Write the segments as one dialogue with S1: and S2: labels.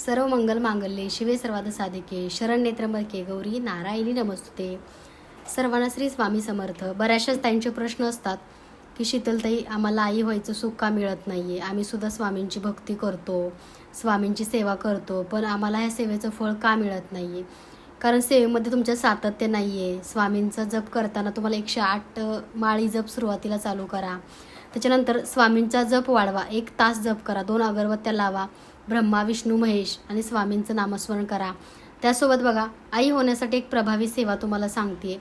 S1: सर्व मंगल मांगल्ये शिवे सर्वाद साधिके शरण नेत्रंबके गौरी नारायणी नमस्तुते. सर्वांना श्री स्वामी समर्थ. बऱ्याचशाच त्यांचे प्रश्न असतात की शीतलताई आम्हाला आई व्हायचं सुख का मिळत नाही आहे आम्ही सुद्धा स्वामींची भक्ती करतो स्वामींची सेवा करतो पण आम्हाला ह्या सेवेचं फळ का मिळत नाही आहे कारण सेवेमध्ये तुमचं सातत्य नाही आहे स्वामींचा जप करताना तुम्हाला एकशे आठ माळी जप सुरुवातीला चालू करा. त्याच्यानंतर स्वामींचा जप वाढवा. एक तास जप करा. दोन अगरबत्त्या लावा. ब्रह्मा विष्णू महेश आणि स्वामींचं नामस्मरण करा. त्यासोबत बघा आई होण्यासाठी एक प्रभावी सेवा तुम्हाला सांगते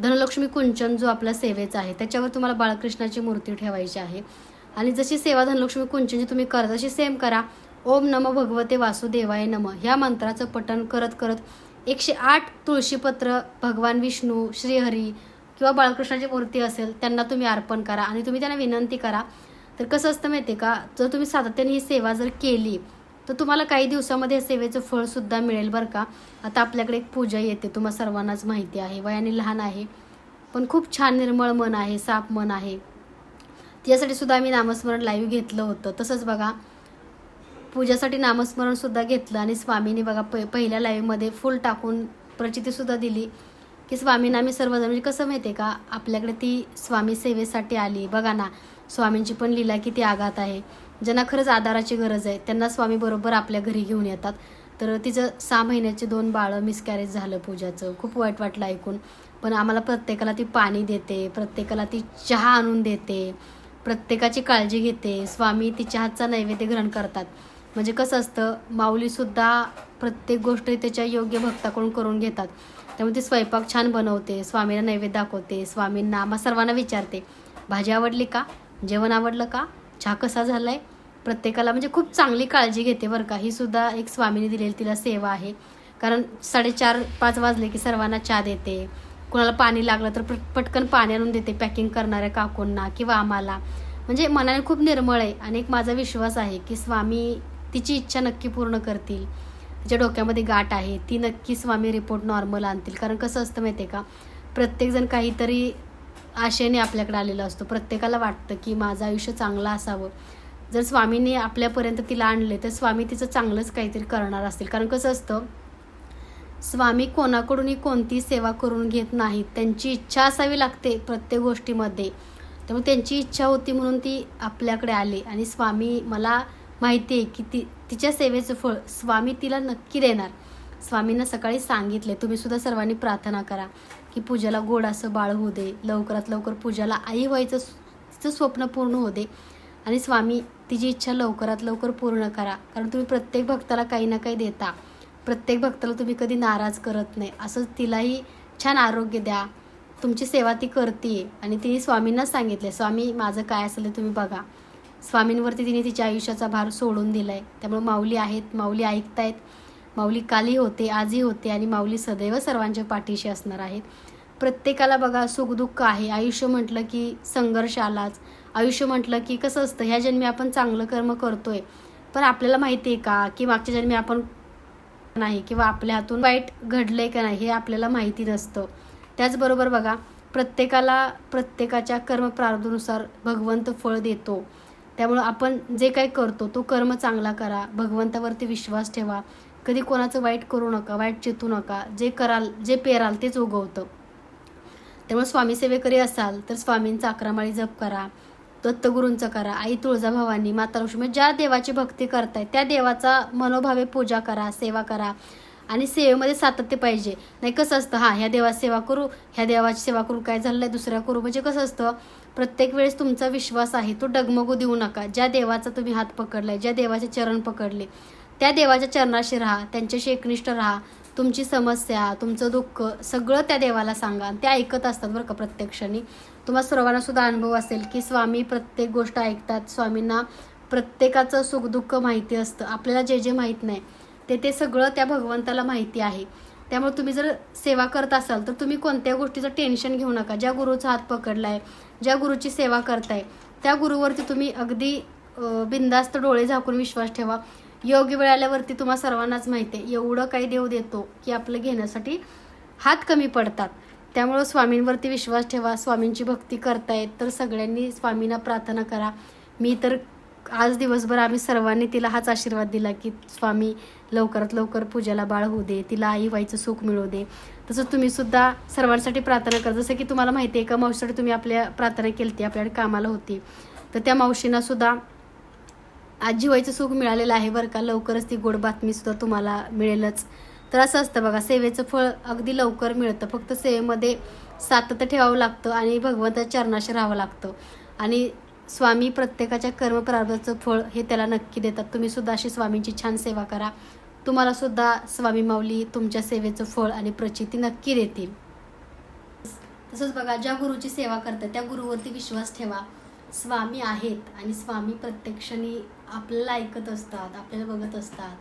S1: धनलक्ष्मी कुंचन जो आपला सेवेचा आहे त्याच्यावर तुम्हाला बाळकृष्णाची मूर्ती ठेवायची आहे. आणि जशी सेवा धनलक्ष्मी कुंचनची तुम्ही करा तशी सेम करा. ओम नम भगवते वासुदेवाय नम. ह्या मंत्राचं पठण करत करत एकशे आठ तुळशीपत्र भगवान विष्णू श्रीहरी किंवा बाळकृष्णाची मूर्ती असेल त्यांना तुम्ही अर्पण करा आणि तुम्ही त्यांना विनंती करा. तर कसं असतं माहिती आहे का? जर तुम्ही सातत्याने ही सेवा जर केली तर तुम्हाला काही दिवसामध्ये या सेवेचं फळसुद्धा मिळेल बरं का. आता आपल्याकडे एक पूजा येते तुम्हाला सर्वांनाच माहिती आहे. वयाने लहान आहे पण खूप छान निर्मळ मन आहे साप मन आहे. त्यासाठी सुद्धा आम्ही नामस्मरण लाईव्ह घेतलं होतं. तसंच बघा पूजासाठी नामस्मरण सुद्धा घेतलं आणि स्वामींनी बघा प पहिल्या लाईव्हमध्ये फुल टाकून प्रचितीसुद्धा दिली की स्वामींना आम्ही सर्वजण म्हणजे कसं माहिती आहे का आपल्याकडे ती स्वामी सेवेसाठी आली. बघा ना स्वामींची पण लीला किती आघात आहे. ज्यांना खरंच आधाराची गरज आहे त्यांना स्वामी बरोबर आपल्या घरी घेऊन येतात. तर तिचं सहा महिन्याचे दोन बाळं मिसकॅरेज झालं पूजाचं. खूप वाईट वाटलं ऐकून. पण आम्हाला प्रत्येकाला ती पाणी देते प्रत्येकाला ती चहा आणून देते प्रत्येकाची काळजी घेते. स्वामी ती चहाचा नैवेद्य ग्रहण करतात. म्हणजे कसं असतं माऊलीसुद्धा प्रत्येक गोष्ट त्याच्या योग्य भक्ताकडून करून घेतात. त्यामुळे ती स्वयंपाक छान बनवते स्वामीला नैवेद्य दाखवते स्वामींना आम्हा सर्वांना विचारते. भाजी आवडली का? जेवण आवडलं का? चहा कसा झालाय? प्रत्येकाला म्हणजे खूप चांगली काळजी घेते बरं का. ही सुद्धा एक स्वामीने दिलेली तिला सेवा आहे. कारण साडेचार पाच वाजले की सर्वांना चहा देते. कुणाला पाणी लागलं तर पट- पटकन पाणी आणून देते पॅकिंग करणाऱ्या काकूंना किंवा आम्हाला. म्हणजे मनाने खूप निर्मळ आहे आणि एक माझा विश्वास आहे की स्वामी तिची इच्छा नक्की पूर्ण करतील. तिच्या डोक्यामध्ये गाठ आहे ती नक्की स्वामी रिपोर्ट नॉर्मल आणतील. कारण कसं असतं माहिती आहे का? प्रत्येकजण काहीतरी आशेने आपल्याकडे आलेला असतो. प्रत्येकाला वाटतं की माझं आयुष्य चांगलं असावं. जर स्वामीने आपल्यापर्यंत तिला आणले तर स्वामी तिचं चांगलंच काहीतरी करणार असतील. कारण कसं असतं स्वामी कोणाकडूनही कोणती सेवा करून घेत नाहीत. त्यांची इच्छा असावी लागते प्रत्येक गोष्टीमध्ये. त्यामुळे त्यांची इच्छा होती म्हणून ती आपल्याकडे आली. आणि स्वामी मला माहिती आहे की ती तिच्या सेवेचं फळ स्वामी तिला नक्की देणार. स्वामींना सकाळी सांगितले तुम्हीसुद्धा सर्वांनी प्रार्थना करा. की पूजाला गोड असं बाळ होऊ दे लवकरात लवकर पूजाला आई व्हायचं तिचं स्वप्न पूर्ण होऊ दे. आणि स्वामी तिची इच्छा लवकरात लवकर पूर्ण करा. कारण तुम्ही प्रत्येक भक्ताला काही ना काही देता. प्रत्येक भक्ताला तुम्ही कधी नाराज करत नाही. असंच तिलाही छान आरोग्य द्या. तुमची सेवा ती करते आणि तिने स्वामींनाच सांगितले स्वामी माझं काय असेल ते तुम्ही बघा. स्वामींवरती तिने तिच्या आयुष्याचा भार सोडून दिला आहे त्यामुळे माऊली आहेत माऊली ऐकतायत. माऊली काली होते आजही होते आणि माऊली सदैव सर्वांच्या पाठीशी असणार आहेत. प्रत्येकाला बघा सुखदुःख आहे. आयुष्य म्हटलं की संघर्ष आलाच. आयुष्य म्हटलं की कसं असतं ह्या जन्मी आपण चांगलं कर्म करतोय पण आपल्याला माहिती आहे का की मागच्या जन्मी आपण नाही किंवा आपल्या हातून वाईट घडलंय का नाही हे आपल्याला माहिती नसतं. त्याचबरोबर बघा प्रत्येकाला प्रत्येकाच्या कर्मप्रार्थनुसार भगवंत फळ देतो. त्यामुळं आपण जे काही करतो तो कर्म चांगला करा भगवंतावरती विश्वास ठेवा. कधी कोणाचं वाईट करू नका वाईट चितू नका जे कराल जे पेराल तेच उगवतं. त्यामुळे स्वामी सेवेकरी असाल तर स्वामींचा अकरामाळी जप करा दत्तगुरूंचं करा आई तुळजाभवानी माता लक्ष्मी ज्या देवाची भक्ती करताय त्या देवाचा मनोभावे पूजा करा सेवा करा. आणि सेवेमध्ये सातत्य पाहिजे. नाही कसं असतं हां ह्या देवाची सेवा करू ह्या देवाची सेवा करू काय झालं दुसऱ्या करू. म्हणजे कसं असतं प्रत्येक वेळेस तुमचा विश्वास आहे तो डगमगू देऊ नका. ज्या देवाचा तुम्ही हात पकडलाय ज्या देवाचे चरण पकडले त्या देवाच्या चरणाशी राहा त्यांच्याशी एकनिष्ठ राहा. तुमची समस्या तुमचं दुःख सगळं त्या देवाला सांगा. ते ऐकत असतात बरं का प्रत्यक्षाने. तुम्हाला सर्वांना सुद्धा अनुभव असेल की स्वामी प्रत्येक गोष्ट ऐकतात. स्वामींना प्रत्येकाचं सुखदुःख माहिती असतं. आपल्याला जे जे माहीत नाही ते ते सगळं त्या भगवंताला माहिती आहे. त्यामुळे तुम्ही जर सेवा करत असाल तर तुम्ही कोणत्या गोष्टीचं टेन्शन घेऊ नका. ज्या गुरुचा हात पकडलाय ज्या गुरुची सेवा करताय त्या गुरुवरती तुम्ही अगदी बिंदास्त बिनधास्त डोळे झाकून विश्वास ठेवा. योग्य वेळ आल्यावरती तुम्हा सर्वांनाच माहिती आहे एवढं काही देव देतो की आपलं घेण्यासाठी हात कमी पडतात. त्यामुळं स्वामींवरती विश्वास ठेवा स्वामींची भक्ती करतायत तर सगळ्यांनी स्वामींना प्रार्थना करा. मी तर आज दिवसभर आम्ही सर्वांनी तिला हाच आशीर्वाद दिला की स्वामी लवकरात लवकर पूजाला बाळ होऊ दे तिला आई व्हायचं सुख मिळू दे. तसं तुम्ही सुद्धा सर्वांसाठी प्रार्थना करा. जसं की तुम्हाला माहिती आहे का मावशीसाठी तुम्ही आपल्या प्रार्थना केली ती आपल्याकडे कामाला होती. तर त्या मावशींना सुद्धा आज जिवायचं सुख मिळालेलं आहे बरं का. लवकरच ती गोड बातमी सुद्धा तुम्हाला मिळेलच. तर असं असतं बघा सेवेचं फळ अगदी लवकर मिळतं. फक्त सेवेमध्ये सातत्य ठेवावं लागतं आणि भगवंताच्या चरणाशी राहावं लागतं. आणि स्वामी प्रत्येकाच्या कर्मप्रारंभाचं फळ हे त्याला नक्की देतात. तुम्ही सुद्धा अशी स्वामींची छान सेवा करा. तुम्हाला सुद्धा स्वामी माऊली तुमच्या सेवेचं फळ आणि प्रचिती नक्की देतील. तसंच बघा ज्या गुरुची सेवा करतात त्या गुरुवरती विश्वास ठेवा. स्वामी आहेत आणि स्वामी प्रत्यक्षाने आपल्याला ऐकत असतात आपल्याला बघत असतात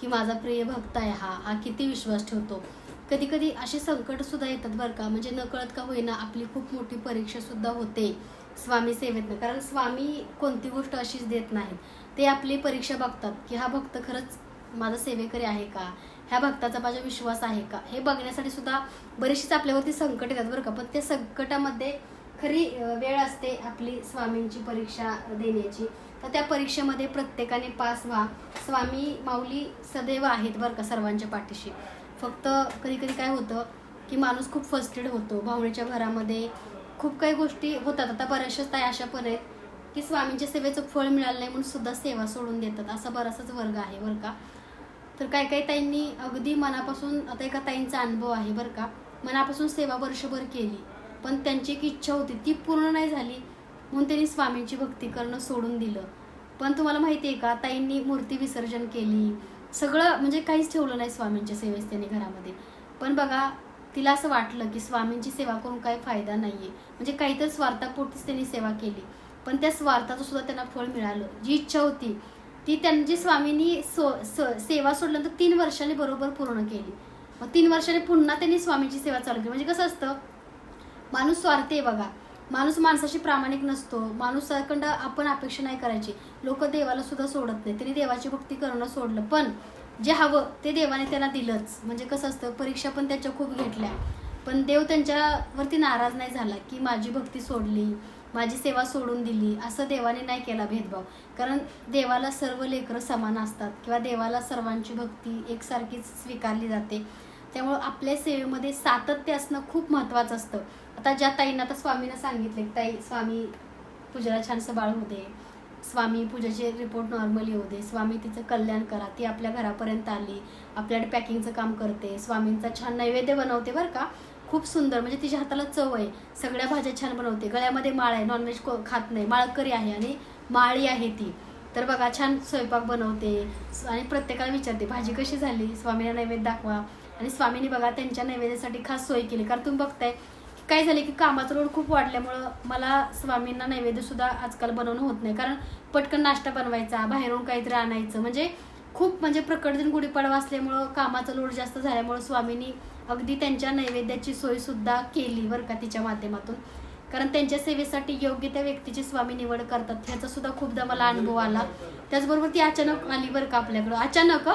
S1: की माझा प्रिय भक्त आहे हा हा किती विश्वास ठेवतो. कधी कधी असे संकट सुद्धा येतात बरं का म्हणजे नकळत का होईना आपली खूप मोठी परीक्षा सुद्धा होते स्वामी सेवेतनं. कारण स्वामी कोणती गोष्ट अशीच देत नाहीत. ते आपली परीक्षा बघतात की हा भक्त खरंच माझा सेवेकरी आहे का? ह्या भक्ताचा माझा विश्वास आहे का? हे बघण्यासाठी सुद्धा बरेचशीच आपल्यावरती संकट येतात बरं का. पण त्या संकटामध्ये खरी वेळ असते आपली स्वामींची परीक्षा देण्याची. तर त्या परीक्षेमध्ये प्रत्येकाने पास व्हा. स्वामी माऊली सदैव आहेत बरं का सर्वांच्या पाठीशी. फक्त कधी कधी काय होतं की माणूस खूप फस्टेड होतो. भावनेच्या घरामध्ये खूप काही गोष्टी होतात. आता बऱ्याचशाच ताई अशा पण आहेत की स्वामींच्या सेवेचं फळ मिळालं नाही म्हणून सुद्धा सेवा सोडून देतात. असा बराचसाच वर्ग आहे बरं का. तर काही काही ताईंनी अगदी मनापासून आता एका ताईंचा अनुभव आहे बरं का. मनापासून सेवा वर्षभर केली. पण त्यांची एक इच्छा होती ती पूर्ण नाही झाली म्हणून त्यांनी स्वामींची भक्ती करणं सोडून दिलं. पण तुम्हाला माहिती आहे का ताईंनी मूर्ती विसर्जन केली. सगळं म्हणजे काहीच ठेवलं नाही स्वामींच्या सेवेस त्यांनी घरामध्ये. पण बघा तिला असं वाटलं की स्वामींची सेवा करून काही फायदा नाही आहे म्हणजे काहीतरी स्वार्थापोटीच त्यांनी सेवा केली. पण त्या स्वार्थाचं सुद्धा त्यांना फळ मिळालं. जी इच्छा होती ती त्यांची स्वामींनी सो स- सेवा सोडल्यानंतर तीन वर्षांनी बरोबर पूर्ण केली. मग तीन वर्षांनी पुन्हा त्यांनी स्वामींची सेवा चालू केली. म्हणजे कसं असतं माणूस स्वार्थी आहे बघा. माणूस माणसाशी प्रामाणिक नसतो. माणूस सरकंड आपण अपेक्षा नाही करायची. लोक देवाला सुद्धा सोडत नाही त्यांनी देवाची भक्ती करणं सोडलं. पण जे हवं ते देवाने त्यांना दिलंच. म्हणजे कसं असतं परीक्षा पण त्याच्या खूप घेतल्या. पण देव त्यांच्यावरती नाराज नाही झाला की माझी भक्ती सोडली माझी सेवा सोडून दिली. असं देवाने नाही केला भेदभाव. कारण देवाला सर्व लेकरं समान असतात किंवा देवाला सर्वांची भक्ती एकसारखीच स्वीकारली जाते. त्यामुळं आपल्या सेवेमध्ये सातत्य असणं खूप महत्त्वाचं असतं. आता ज्या ताईंना आता स्वामीनं सांगितले ताई स्वामी पूजेला छानसं बाळ होऊ दे. स्वामी पूजेचे रिपोर्ट नॉर्मल येऊ दे. स्वामी तिचं कल्याण करा. ती आपल्या घरापर्यंत आली. आपल्याकडे पॅकिंगचं काम करते. स्वामींचा छान नैवेद्य बनवते बरं का. खूप सुंदर. म्हणजे तिच्या हाताला चव आहे. सगळ्या भाज्या छान बनवते. गळ्यामध्ये माळ आहे. नॉनव्हेज को खात नाही. माळकरी आहे आणि माळी आहे ती. तर बघा छान स्वयंपाक बनवते. आणि प्रत्येकाला विचारते भाजी कशी झाली? स्वामीला नैवेद्य दाखवा. आणि स्वामीने बघा त्यांच्या नैवेद्यासाठी खास सोय केली. कारण तुम्ही बघताय काय झाले की कामाचा लोड खूप वाढल्यामुळं मला स्वामींना नैवेद्य सुद्धा आजकाल बनवणं होत नाही. कारण पटकन नाश्ता बनवायचा बाहेरून काहीतरी आणायचं. म्हणजे खूप म्हणजे प्रकट दिन गुढीपाडवा असल्यामुळं कामाचा लोड जास्त झाल्यामुळं स्वामींनी अगदी त्यांच्या नैवेद्याची सोयसुद्धा केली बरं का तिच्या माध्यमातून. कारण त्यांच्या सेवेसाठी योग्य त्या व्यक्तीची स्वामी निवड करतात. ह्याचा सुद्धा खूपदा मला अनुभव आला. त्याचबरोबर ती अचानक आली बरं का आपल्याकडं. अचानक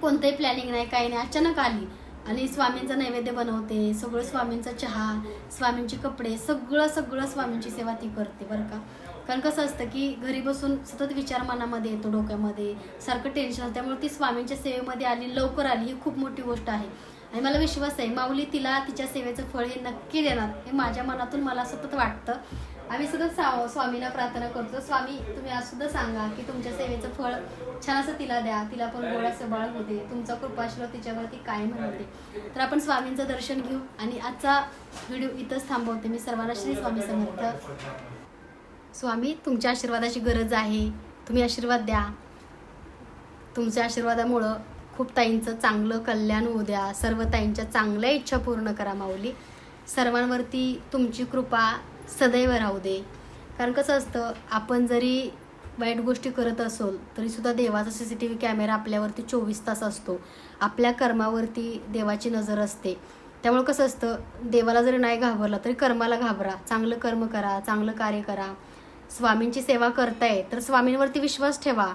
S1: कोणतंही प्लॅनिंग नाही काही नाही. अचानक आली. आणि स्वामींचं नैवेद्य बनवते सगळं स्वामींचा चहा स्वामींचे कपडे सगळं सगळं स्वामींची सेवा ती करते बरं का. कारण कसं असतं की घरी बसून सतत विचार मनामध्ये येतो डोक्यामध्ये सारखं टेन्शन त्यामुळे ती स्वामींच्या सेवेमध्ये आली लवकर आली ही खूप मोठी गोष्ट आहे. आणि मला विश्वास आहे माऊली तिला तिच्या सेवेचं फळ हे नक्की देणार. हे माझ्या मनातून मला सतत वाटतं. आम्ही सतत सा स्वामींना प्रार्थना करतो. स्वामी तुम्ही आज सुद्धा सांगा की तुमच्या सेवेचं फळ छान असं तिला द्या. तिला पण गोड असं बाळ होते तुमचा कृपाशीर्वाद तिच्यावरती कायम होते तर आपण स्वामींचं दर्शन घेऊ आणि आजचा व्हिडिओ इथंच थांबवते. मी सर्वांना श्री स्वामी समर्थ. स्वामी तुमच्या आशीर्वादाची गरज आहे. तुम्ही आशीर्वाद द्या. तुमच्या आशीर्वादामुळं खूप ताईंचं चांगलं कल्याण होऊ द्या. सर्व ताईंच्या चांगल्या इच्छा पूर्ण करा माऊली. सर्वांवरती तुमची कृपा सदैव राहू दे. कारण कसं असतं आपण जरी वाईट गोष्टी करत असोल तरीसुद्धा देवाचा C C T V camera आपल्यावरती चोवीस तास असतो. आपल्या कर्मावरती देवाची नजर असते. त्यामुळे कसं असतं देवाला जरी नाही घाबरला तरी कर्माला घाबरा. चांगलं कर्म करा चांगलं कार्य करा. स्वामींची सेवा करताय तर स्वामींवरती विश्वास ठेवा.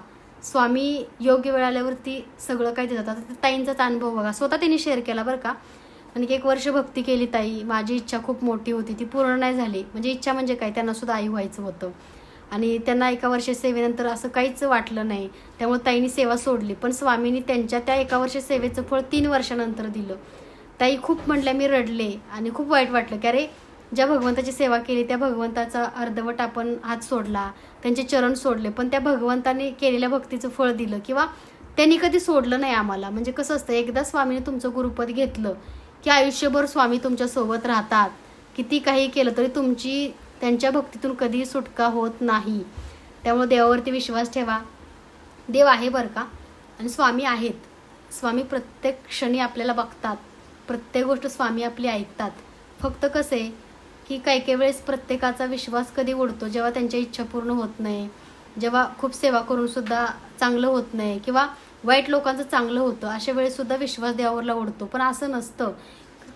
S1: स्वामी योग्य वेळ आल्यावरती सगळं काही देतात. आता ताईंचाच अनुभव बघा. स्वतः त्यांनी शेअर केला बरं का. आणि एक वर्ष भक्ती केली ताई. माझी इच्छा खूप मोठी होती. ती पूर्ण नाही झाली. म्हणजे इच्छा म्हणजे काय? त्यांना सुद्धा आई व्हायचं होतं. आणि त्यांना एका वर्ष सेवेनंतर असं काहीच वाटलं नाही. त्यामुळे ताईंनी सेवा सोडली. पण स्वामींनी त्यांच्या त्या एका वर्ष सेवेचं फळ तीन वर्षानंतर दिलं. ताई खूप म्हटल्या मी रडले. आणि खूप वाईट वाटलं की अरे ज्या भगवंताची सेवा केली त्या भगवंताचा अर्धवट आपण हात सोडला त्यांचे चरण सोडले पण त्या भगवंताने केलेल्या भक्तीचं फळ दिलं किंवा त्यांनी कधी सोडलं नाही आम्हाला. म्हणजे कसं असतं एकदा स्वामीने तुमचं गुरुपद घेतलं की आयुष्यभर स्वामी तुमच्यासोबत राहतात. किती काही केलं तरी तुमची त्यांच्या भक्तीतून कधीही सुटका होत नाही. त्यामुळे देवावरती विश्वास ठेवा. देव आहे बरं का? आणि स्वामी आहेत. स्वामी प्रत्येक क्षणी आपल्याला बघतात. प्रत्येक गोष्ट स्वामी आपली ऐकतात. फक्त कसे आहे की काही काही वेळेस प्रत्येकाचा विश्वास कधी उडतो जेव्हा त्यांच्या इच्छा पूर्ण होत नाही. जेव्हा खूप सेवा करून सुद्धा चांगलं होत नाही किंवा वाईट लोकांचं चांगलं होतं अशा वेळेस सुद्धा विश्वास देवावरला उडतो. पण असं नसतं.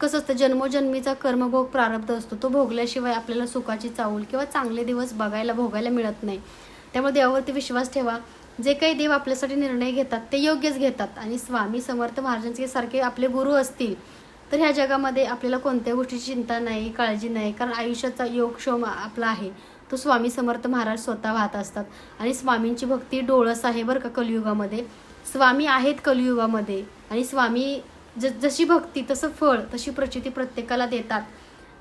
S1: कसं असतं जन्मोजन्मीचा कर्मभोग प्रारब्ध असतो. तो भोगल्याशिवाय आपल्याला सुखाची चावल किंवा चांगले दिवस बघायला भोगायला मिळत नाही. त्यामुळे देवावरती विश्वास ठेवा. जे काही देव आपल्यासाठी निर्णय घेतात ते योग्यच घेतात. आणि स्वामी समर्थ महाराजांचे सारखे आपले गुरु असतील तर ह्या जगामध्ये आपल्याला कोणत्या गोष्टीची चिंता नाही काळजी नाही कारण आयुष्याचा योगक्षम आपला आहे. तो स्वामी समर्थ महाराज स्वतः वाहत असतात. आणि स्वामींची भक्ती डोळस आहे बरं का कलियुगामध्ये. स्वामी आहेत कलियुगामध्ये. आणि स्वामी ज जशी भक्ती तसं फळ तशी प्रचिती प्रत्येकाला देतात.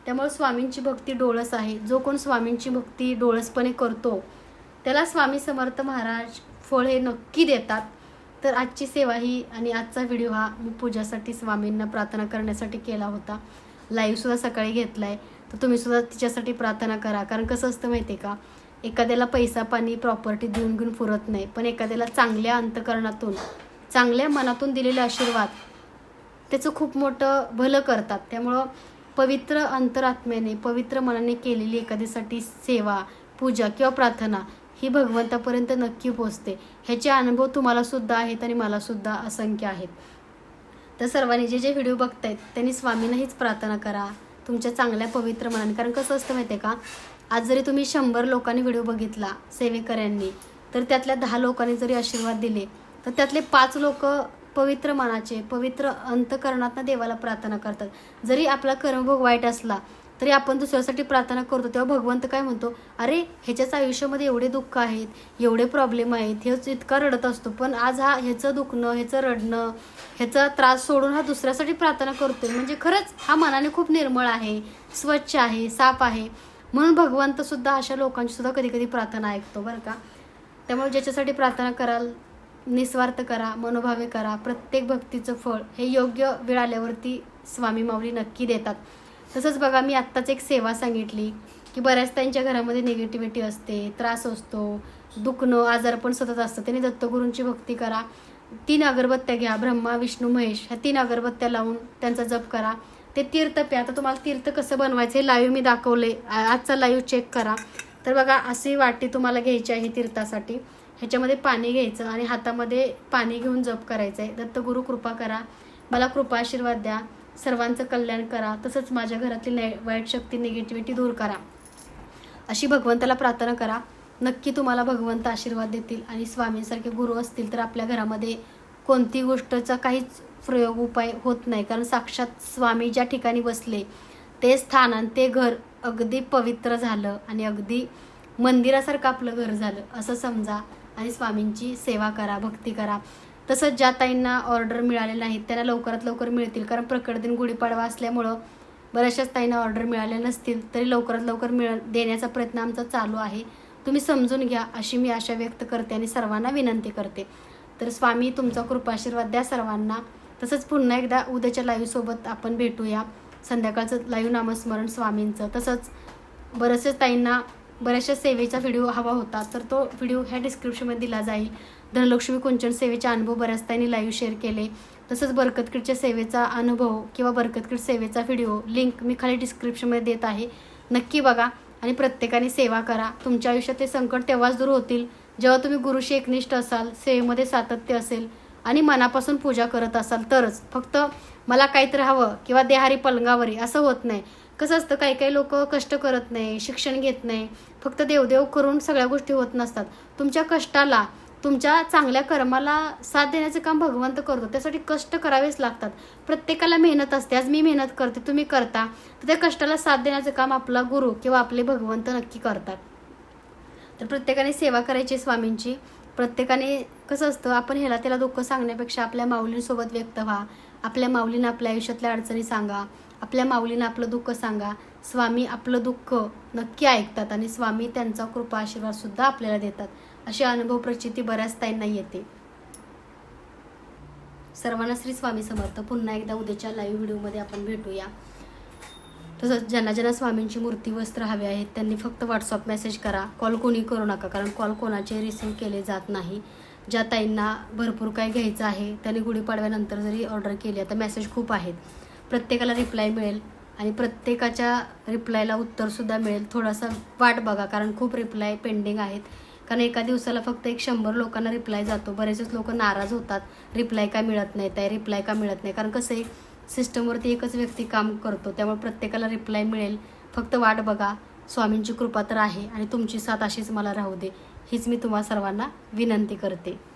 S1: त्यामुळे स्वामींची भक्ती डोळस आहे. जो कोण स्वामींची भक्ती डोळसपणे करतो त्याला स्वामी समर्थ महाराज फळ हे नक्की देतात. तर आजची सेवा ही आणि आजचा व्हिडिओ हा मी पूजासाठी स्वामींना प्रार्थना करण्यासाठी केला होता. लाईव्हसुद्धा सकाळी घेतला आहे तर तुम्हीसुद्धा तिच्यासाठी प्रार्थना करा. कारण कसं असतं माहिती आहे का? एखाद्याला पैसा पाणी प्रॉपर्टी देऊन घेऊन पुरत नाही. पण एखाद्याला चांगल्या अंतकरणातून चांगल्या मनातून दिलेले आशीर्वाद त्याचं खूप मोठं भलं करतात. त्यामुळं पवित्र अंतरात्म्याने पवित्र मनाने केलेली एखाद्यासाठी सेवा पूजा किंवा प्रार्थना ही भगवंतापर्यंत नक्की पोचते ह्याचे अनुभव तुम्हाला सुद्धा आहेत आणि मला सुद्धा असंख्य आहेत. तर सर्वांनी जे जे व्हिडिओ बघतायत त्यांनी स्वामींना हीच प्रार्थना करा. तुमच्या चांगल्या पवित्र मनाने. कारण कसं असतं माहिती आहे का? आज जरी तुम्ही शंभर लोकांनी व्हिडिओ बघितला सेवेकऱ्यांनी तर त्यातल्या दहा लोकांनी जरी आशीर्वाद दिले तर त्यातले पाच लोक पवित्र मनाचे पवित्र अंतकरणातनं देवाला प्रार्थना करतात. जरी आपला कर्मभोग वाईट असला तरी आपण दुसऱ्यासाठी प्रार्थना करतो तेव्हा भगवंत काय म्हणतो? अरे ह्याच्याच आयुष्यामध्ये एवढे दुःख आहेत एवढे प्रॉब्लेम आहेत हेच इतका रडत असतो पण आज हा ह्याचं दुखणं ह्याचं रडणं ह्याचा त्रास सोडून हा दुसऱ्यासाठी प्रार्थना करतोय. म्हणजे खरंच हा मनाने खूप निर्मळ आहे स्वच्छ आहे साफ आहे. म्हणून भगवंत सुद्धा अशा लोकांची सुद्धा कधी कधी प्रार्थना ऐकतो बरं का. त्यामुळे ज्याच्यासाठी प्रार्थना कराल निस्वार्थ करा मनोभावे करा प्रत्येक भक्तीचं फळ हे योग्य वेळ आल्यावरती स्वामी माऊली नक्की देतात. तसंच बघा मी आत्ताच एक सेवा सांगितली की बऱ्याच त्यांच्या घरामध्ये निगेटिव्हिटी असते त्रास असतो दुखणं आजारपण सतत असतं त्यांनी दत्तगुरूंची भक्ती करा. तीन अगरबत्त्या घ्या ब्रह्मा विष्णू महेश ह्या तीन अगरबत्त्या लावून त्यांचा जप करा. ते तीर्थ प्या. आता तुम्हाला तीर्थ कसं बनवायचं हे लाईव्ह मी दाखवले. आजचा लाईव्ह चेक करा. तर बघा अशी वाटी तुम्हाला घ्यायची आहे तीर्थासाठी. ह्याच्यामध्ये पाणी घ्यायचं आणि हातामध्ये पाणी घेऊन जप करायचं आहे दत्तगुरू कृपा करा. मला कृपा आशीर्वाद द्या. सर्वांचं कल्याण करा तसंच माझ्या घरातली नाय वाईट शक्ती निगेटिव्हिटी दूर करा. अशी भगवंताला प्रार्थना करा. नक्की तुम्हाला भगवंत आशीर्वाद देतील आणि स्वामींसारखे गुरु असतील तर आपल्या घरामध्ये कोणती गोष्टचा काहीच प्रयोग उपाय होत नाही. कारण साक्षात स्वामी ज्या ठिकाणी बसले ते स्थान आणि ते घर अगदी पवित्र झालं आणि अगदी मंदिरासारखं आपलं घर झालं. असं समजा आणि स्वामींची सेवा करा भक्ती करा. तसंच ज्या ताईंना ऑर्डर मिळाले नाहीत त्यांना लवकरात लवकर मिळतील. कारण प्रकट दिन गुढीपाडवा असल्यामुळं बऱ्याचशाच ताईंना ऑर्डर मिळाल्या नसतील तरी लवकरात लवकर मिळ देण्याचा प्रयत्न आमचा चालू आहे. तुम्ही समजून घ्या अशी मी आशा व्यक्त करते आणि सर्वांना विनंती करते. तर स्वामी तुमचा कृपाशीर्वाद द्या सर्वांना. तसंच पुन्हा एकदा उद्याच्या लाईव्हसोबत आपण भेटूया. संध्याकाळचं लाईव्ह नामस्मरण स्वामींचं. तसंच बऱ्याचशाच ताईंना बऱ्याचशा सेवेचा व्हिडिओ हवा होता तर तो व्हिडिओ ह्या डिस्क्रिप्शनमध्ये दिला जाईल. धनलक्ष्मी कुंचन सेवेचे अनुभव बऱ्याच त्यांनी लाईव्ह शेअर केले. तसंच बरकतकीडच्या सेवेचा अनुभव किंवा बरकतकीड सेवेचा व्हिडिओ लिंक मी खाली डिस्क्रिप्शनमध्ये देत आहे. नक्की बघा आणि प्रत्येकाने सेवा करा. तुमच्या आयुष्यात ते संकट तेव्हाच दूर होतील जेव्हा तुम्ही गुरुशी एकनिष्ठ असाल सेवेमध्ये सातत्य असेल आणि मनापासून पूजा करत असाल तरच. फक्त मला काहीतरी हवं किंवा देहारी पलंगावरी असं होत नाही. कसं असतं काही काही लोक कष्ट करत नाही शिक्षण घेत नाही. फक्त देवदेव करून सगळ्या गोष्टी होत नसतात. तुमच्या कष्टाला तुमच्या चांगल्या कर्माला साथ देण्याचं काम भगवंत करतो. त्यासाठी कष्ट करावेच लागतात. प्रत्येकाला मेहनत असते. आज मी मेहनत करते तुम्ही करता. तर त्या कष्टाला साथ देण्याचं काम आपला गुरु किंवा आपले भगवंत नक्की करतात. तर प्रत्येकाने सेवा करायची स्वामींची. प्रत्येकाने कसं असतं आपण ह्याला त्याला दुःख सांगण्यापेक्षा आपल्या माऊलींसोबत व्यक्त व्हा. आपल्या माऊलीनं आपल्या आयुष्यातल्या अडचणी सांगा. आपल्या माऊलींना आपलं दुःख सांगा. स्वामी आपलं दुःख नक्की ऐकतात आणि स्वामी त्यांचा कृपा आशीर्वाद सुद्धा आपल्याला देतात. अशी अनुभव प्रचिती बऱ्याच ताईंना येते. सर्वांना श्री स्वामी समर्थ. पुन्हा एकदा उद्याच्या लाईव्ह व्हिडिओमध्ये आपण भेटूया. तसंच ज्यांना ज्यांना स्वामींची मूर्ती वस्त्र हवे आहेत त्यांनी फक्त व्हॉट्सअप मेसेज करा. कॉल कोणी करू नका कारण कॉल कोणाचे रिसीव्ह केले जात नाही. ज्या ताईंना भरपूर काय घ्यायचं आहे त्यांनी गुढीपाडव्यानंतर जरी ऑर्डर केली आता मेसेज खूप आहेत. प्रत्येकाला रिप्लाय मिळेल आणि प्रत्येकाच्या रिप्लायला उत्तरसुद्धा मिळेल. थोडासा वाट बघा कारण खूप रिप्लाय पेंडिंग आहेत. कारण एका दिवसाला फक्त एक शंभर लोकांना रिप्लाय जातो. बरेचसेच लोक नाराज होतात. रिप्लाय का मिळत नाही? त्या रिप्लाय का मिळत नाही? कारण कसं आहे सिस्टमवरती एकच व्यक्ती काम करतो. त्यामुळे प्रत्येकाला रिप्लाय मिळेल. फक्त वाट बघा. स्वामींची कृपा तर आहे आणि तुमची साथ अशीच मला राहू दे. हीच मी तुम्हा सर्वांना विनंती करते.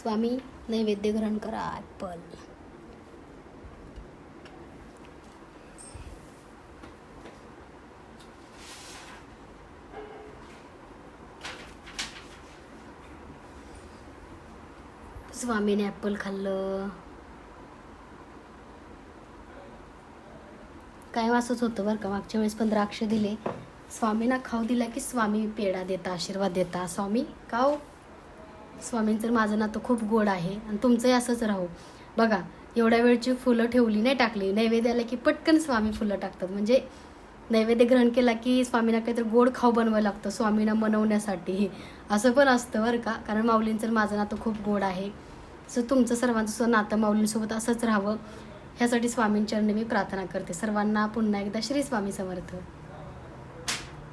S1: स्वामी नैवेद्य ग्रहण करा ॲपल स्वामीने ॲपल खाल्लं. काय असंच होतं बरं का? मागच्या वेळेस पण द्राक्ष दिले. स्वामींना खाऊ दिला की स्वामी पेढा देता आशीर्वाद देता. स्वामी खाऊ. स्वामींचं माझं नातं खूप गोड आहे आणि तुमचंही असंच राहू. बघा एवढ्या वेळची फुलं ठेवली नाही टाकली नैवेद्याला की पटकन स्वामी फुलं टाकतात. म्हणजे नैवेद्य ग्रहण केला की स्वामींना काहीतरी गोड खाऊ बनवावं लागतं स्वामींना मनवण्यासाठी. असं पण असतं बरं का? कारण माऊलींचं माझं नातं खूप गोड आहे. सो तुमचं सर्वांचं सुद्धा नातं माऊलींसोबत असंच राहावं. ह्यासाठी स्वामींचरणी मी प्रार्थना करते. सर्वांना पुन्हा एकदा श्री स्वामी समर्थ.